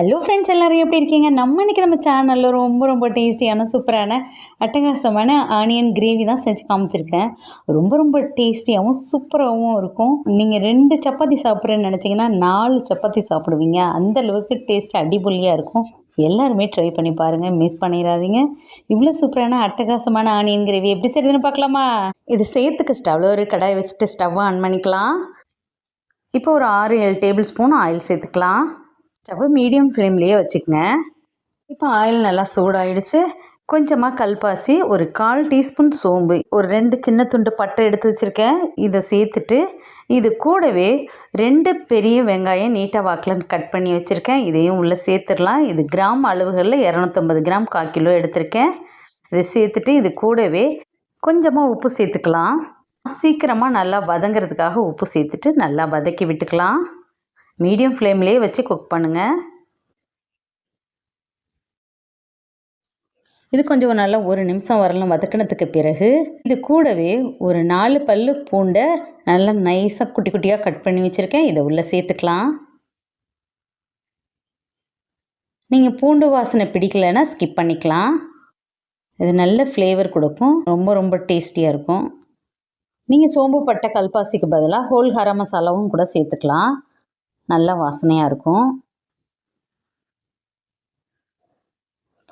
Hello friends எல்லோரும் எப்படி இருக்கீங்க? நம்ம இன்றைக்கி நம்ம சேனலில் ரொம்ப ரொம்ப டேஸ்டியான சூப்பரான அட்டகாசமான ஆனியன் கிரேவி தான் செஞ்சு காமிச்சிருக்கேன். ரொம்ப ரொம்ப டேஸ்டியாகவும் சூப்பராகவும் இருக்கும். நீங்கள் ரெண்டு சப்பாத்தி சாப்பிட்றேன்னு நினச்சிங்கன்னா நாலு சப்பாத்தி சாப்பிடுவீங்க. அந்த அளவுக்கு டேஸ்ட் அடிபொலியாக இருக்கும். எல்லாருமே ட்ரை பண்ணி பாருங்கள் மிஸ் பண்ணிடாதீங்க. இவ்வளோ சூப்பரான அட்டகாசமான ஆனியன் கிரேவி எப்படி செய்யுதுன்னு பார்க்கலாமா? இது சேர்த்துக்கு ஸ்டவ்வில் ஒரு கடாய் வச்சுட்டு ஸ்டவ்வை ஆன் பண்ணிக்கலாம். இப்போ ஒரு ஆறு ஏழு டேபிள் ஸ்பூன் ஆயில் சேர்த்துக்கலாம். ஸ்டவ் மீடியம் ஃப்ளேம்லேயே வச்சுக்கோங்க. இப்போ ஆயில் நல்லா சூடாயிடுச்சு. கொஞ்சமாக கல்பாசி ஒரு கால் டீஸ்பூன் சோம்பு ஒரு ரெண்டு சின்ன துண்டு பட்டை எடுத்து வச்சுருக்கேன். இதை சேர்த்துட்டு இது கூடவே ரெண்டு பெரிய வெங்காயம் நீட்டாக வாக்கில் கட் பண்ணி வச்சுருக்கேன். இதையும் உள்ளே சேர்த்துடலாம். இது கிராம் அளவுகளில் இரநூத்தம்பது கிராம் கால் கிலோ எடுத்திருக்கேன். இதை சேர்த்துட்டு இது கூடவே கொஞ்சமாக உப்பு சேர்த்துக்கலாம். சீக்கிரமாக நல்லா வதங்கிறதுக்காக உப்பு சேர்த்துட்டு நல்லா வதக்கி விட்டுக்கலாம். மீடியம் ஃப்ளேம்லேயே வச்சு குக் பண்ணுங்கள் இது கொஞ்சம் நல்லா ஒரு நிமிஷம் வரலாம் வதக்கினதுக்கு பிறகு. இது கூடவே ஒரு நாலு பல்லு பூண்டை நல்லா நைஸாக குட்டி குட்டியாக கட் பண்ணி வச்சுருக்கேன். இதை உள்ளே சேர்த்துக்கலாம். நீங்கள் பூண்டு வாசனை பிடிக்கலைன்னா ஸ்கிப் பண்ணிக்கலாம். இது நல்ல ஃப்ளேவர் கொடுக்கும். ரொம்ப ரொம்ப டேஸ்டியாக இருக்கும். நீங்கள் சோம்பு பட்டை கல்பாசிக்கு பதிலாக ஹோல் ஹர மசாலாவும் கூட சேர்த்துக்கலாம். நல்லா வாசனையாக இருக்கும்.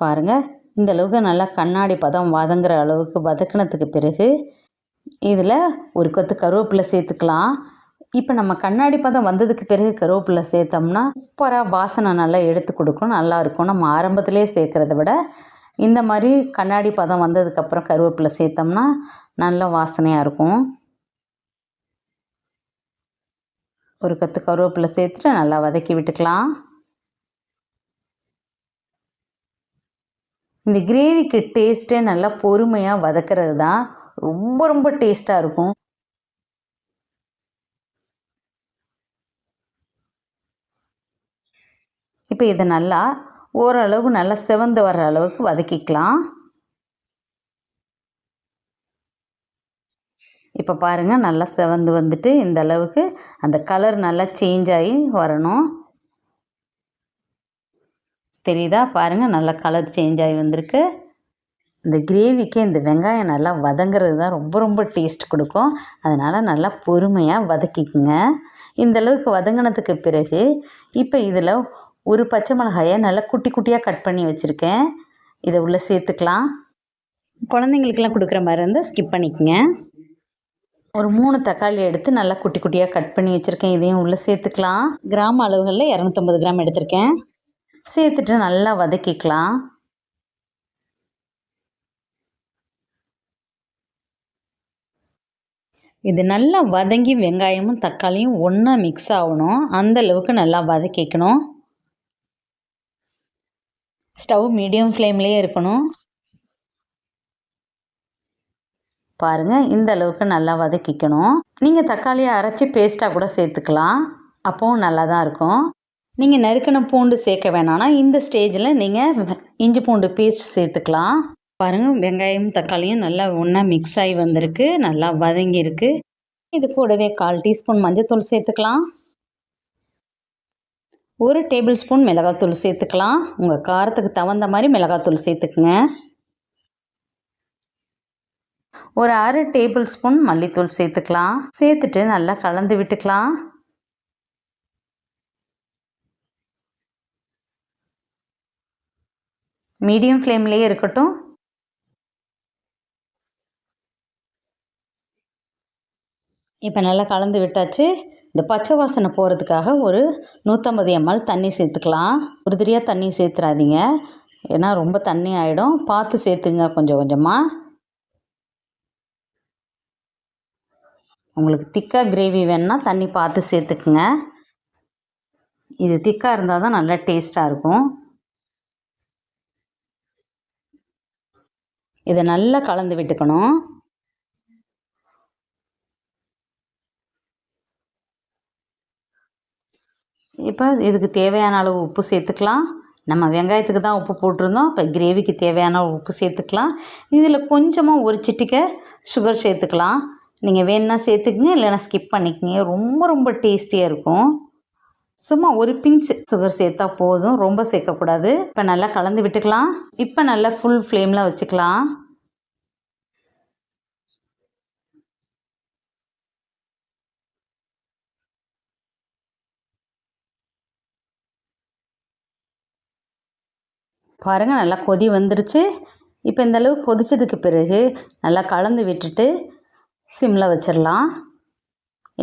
பாருங்கள் இந்த அளவுக்கு நல்லா கண்ணாடி பதம் வதங்குற அளவுக்கு வதக்கினதுக்கு பிறகு இதில் ஒரு கொத்து கருவேப்பிலை சேர்த்துக்கலாம். இப்போ நம்ம கண்ணாடி பதம் வந்ததுக்கு பிறகு கருவேப்பிலை சேர்த்தோம்னா சூப்பராக வாசனை நல்லா எடுத்து கொடுக்கும் நல்லாயிருக்கும் நம்ம ஆரம்பத்திலே சேர்க்குறத விட இந்த மாதிரி கண்ணாடி பதம் வந்ததுக்கப்புறம் கருவேப்பிலை சேர்த்தோம்னா நல்ல வாசனையாக இருக்கும். ஒரு கத்து கருவேப்பிலை சேர்த்துட்டு நல்லா வதக்கி விட்டுக்கலாம். இந்த கிரேவிக்கு டேஸ்ட்டே நல்லா பொறுமையாக வதக்கிறது தான் ரொம்ப ரொம்ப டேஸ்ட்டாக இருக்கும். இப்போ இதை நல்லா ஓரளவு நல்லா செவந்து வர்ற அளவுக்கு வதக்கிக்கலாம். இப்போ பாருங்கள் நல்லா செவந்து வந்துட்டு இந்த அளவுக்கு அந்த கலர் நல்லா சேஞ்ச் ஆகி வரணும். தெரியுதா? பாருங்கள் நல்லா கலர் சேஞ்ச் ஆகி வந்திருக்கு. இந்த கிரேவிக்கு இந்த வெங்காயம் நல்லா வதங்கிறது தான் ரொம்ப ரொம்ப டேஸ்ட் கொடுக்கும். அதனால் நல்லா பொறுமையாக வதக்கிக்குங்க. இந்த அளவுக்கு வதங்கினதுக்கு பிறகு இப்போ இதில் ஒரு பச்சை மிளகாயை நல்லா குட்டி குட்டியாக கட் பண்ணி வச்சுருக்கேன். இதை உள்ளே சேர்த்துக்கலாம். குழந்தைங்களுக்கெல்லாம் கொடுக்குற மாதிரி இருந்தால் ஸ்கிப் பண்ணிக்கோங்க. ஒரு மூணு தக்காளி எடுத்து நல்லா குட்டி குட்டியாக கட் பண்ணி வச்சுருக்கேன். இதையும் உள்ளே சேர்த்துக்கலாம். கிராம் அளவுகளில் இரநூத்தம்பது கிராம் எடுத்திருக்கேன். சேர்த்துட்டு நல்லா வதக்கிக்கலாம். இது நல்லா வதங்கி வெங்காயமும் தக்காளியும் ஒன்றா மிக்ஸ் ஆகணும். அந்த அளவுக்கு நல்லா வதக்கிக்கணும். ஸ்டவ் மீடியம் ஃப்ளேம்லேயே இருக்கணும். பாருங்கள் இந்த அளவுக்கு நல்லா வதக்கிக்கணும். நீங்கள் தக்காளியை அரைச்சி பேஸ்ட்டாக கூட சேர்த்துக்கலாம். அப்போவும் நல்லா தான் இருக்கும். நீங்கள் நறுக்கின பூண்டு சேர்க்க வேணாம்னா இந்த ஸ்டேஜில் நீங்கள் இஞ்சி பூண்டு பேஸ்ட் சேர்த்துக்கலாம். பாருங்கள் வெங்காயம் தக்காளியும் நல்லா ஒன்றா மிக்ஸ் ஆகி வந்திருக்கு. நல்லா வதங்கியிருக்கு. இது கூடவே கால் டீஸ்பூன் மஞ்சத்தூள் சேர்த்துக்கலாம். ஒரு டேபிள் ஸ்பூன் மிளகாத்தூள் சேர்த்துக்கலாம். உங்கள் காரத்துக்கு தகுந்த மாதிரி மிளகாத்தூள் சேர்த்துக்குங்க. ஒரு அரை டேபிள் ஸ்பூன் மல்லித்தூள் சேர்த்துக்கலாம். சேர்த்துட்டு நல்லா கலந்து விட்டுக்கலாம். மீடியம் ஃப்ளேம்லேயே இருக்கட்டும். இப்போ நல்லா கலந்து விட்டாச்சு. இந்த பச்சை வாசனை போகிறதுக்காக ஒரு நூற்றம்பது எம்எல் தண்ணி சேர்த்துக்கலாம். உறுதியாக தண்ணி சேர்த்துறாதீங்க. ஏன்னா ரொம்ப தண்ணி ஆகிடும் பார்த்து சேர்த்துங்க கொஞ்சம் கொஞ்சமாக உங்களுக்கு திக்காக கிரேவி வேணுன்னா தண்ணி பார்த்து சேர்த்துக்குங்க. இது திக்காக இருந்தால் தான் நல்லா டேஸ்ட்டாக இருக்கும். இதை நல்லா கலந்து விட்டுக்கணும். இப்போ இதுக்கு தேவையான அளவு உப்பு சேர்த்துக்கலாம். நம்ம வெங்காயத்துக்கு தான் உப்பு போட்டிருந்தோம். இப்போ கிரேவிக்கு தேவையான உப்பு சேர்த்துக்கலாம். இதில் கொஞ்சமாக ஒரு சிட்டிக்க சுகர் சேர்த்துக்கலாம். நீங்கள் வேணுன்னா சேர்த்துக்குங்க இல்லைன்னா ஸ்கிப் பண்ணிக்கங்க. ரொம்ப ரொம்ப டேஸ்டியாக இருக்கும். சும்மா ஒரு பிஞ்ச் சுகர் சேர்த்தா போதும். ரொம்ப சேர்க்கக்கூடாது. இப்போ நல்லா கலந்து விட்டுக்கலாம். இப்போ நல்லா ஃபுல் ஃப்ளேமில் வச்சுக்கலாம். பாருங்கள் நல்லா கொதி வந்துருச்சு. இப்போ இந்த அளவு கொதிச்சதுக்கு பிறகு நல்லா கலந்து விட்டுட்டு சிம்மில் வச்சிடலாம்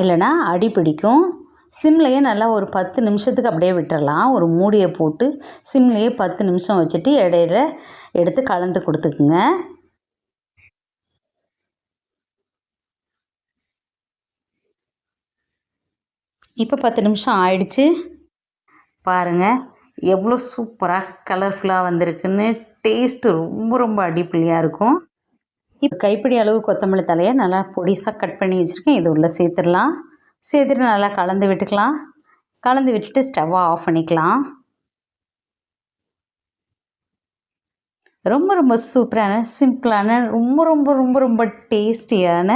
இல்லைன்னா அடி பிடிக்கும். சிம்லையே நல்லா ஒரு பத்து நிமிஷத்துக்கு அப்படியே விட்டுறலாம் ஒரு மூடியை போட்டு சிம்லையே பத்து நிமிஷம் வச்சுட்டு இடையில எடுத்து கலந்து கொடுத்துக்குங்க. இப்போ பத்து நிமிஷம் ஆயிடுச்சு. பாருங்கள் எவ்வளோ சூப்பராக கலர்ஃபுல்லாக வந்திருக்குன்னு. டேஸ்ட்டு ரொம்ப ரொம்ப அடிப்பொலியாக இருக்கும். இப்போ கைப்பிடி அளவு கொத்தமல்லி தலையை நல்லா பொடிசாக கட் பண்ணி வச்சுருக்கேன். இது உள்ளே சேர்த்துடலாம். சேர்த்துட்டு நல்லா கலந்து விட்டுக்கலாம். கலந்து விட்டுட்டு ஸ்டவ்வை ஆஃப் பண்ணிக்கலாம். ரொம்ப ரொம்ப சூப்பரான சிம்பிளான ரொம்ப ரொம்ப ரொம்ப ரொம்ப டேஸ்டியான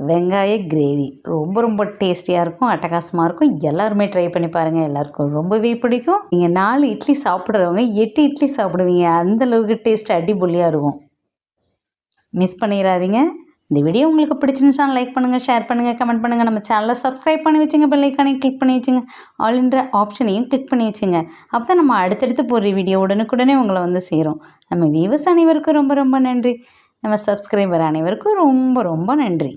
வெங்காய கிரேவி. ரொம்ப ரொம்ப டேஸ்டியாக இருக்கும் அட்டகாசமாக இருக்கும். எல்லாருமே ட்ரை பண்ணி பாருங்கள் எல்லாருக்கும் ரொம்பவே பிடிக்கும். நீங்கள் நாலு இட்லி சாப்பிட்றவங்க எட்டு இட்லி சாப்பிடுவீங்க. அந்தளவுக்கு டேஸ்ட் அடிபொலியாக இருக்கும். மிஸ் பண்ணிடாதீங்க இந்த வீடியோ உங்களுக்கு பிடிச்சிருந்துச்சா லைக் பண்ணுங்கள் ஷேர் பண்ணுங்கள் கமெண்ட் பண்ணுங்கள் நம்ம சேனலை சப்ஸ்கிரைப் பண்ணி வச்சுங்க பெல்லைக்கானே கிளிக் பண்ணி வச்சுங்க. ஆல்ன்ற ஆப்ஷனையும் கிளிக் பண்ணி வச்சுங்க. அப்போ தான் நம்ம அடுத்தடுத்து போடுற வீடியோ உடனுக்குடனே உங்களை வந்து சேரும். நம்ம வியூவர்ஸ் அனைவருக்கும் ரொம்ப ரொம்ப நன்றி. நம்ம சப்ஸ்கிரைபர் அனைவருக்கும் ரொம்ப ரொம்ப நன்றி.